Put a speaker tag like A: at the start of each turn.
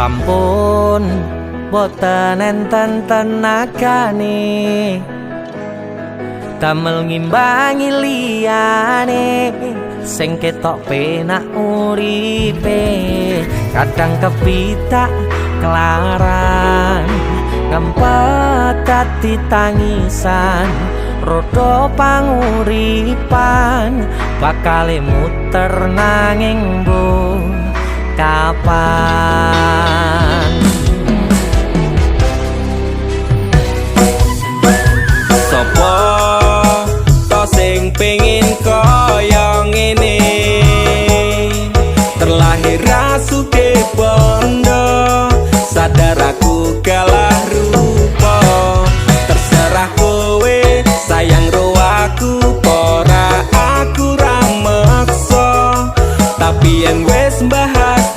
A: sampun boten enten tenagane damel ngimbangi liyane sing ketok penak uripe. Kadang kepitak kelaran ngempet dadi tangisan. Rodo panguripan bakal muter nanging bu kapan
B: terlahir rasuke pondo sadar aku kalah rupa. Terserah kowe sayang roaku pora aku ra ramakso tapi yang wes bahas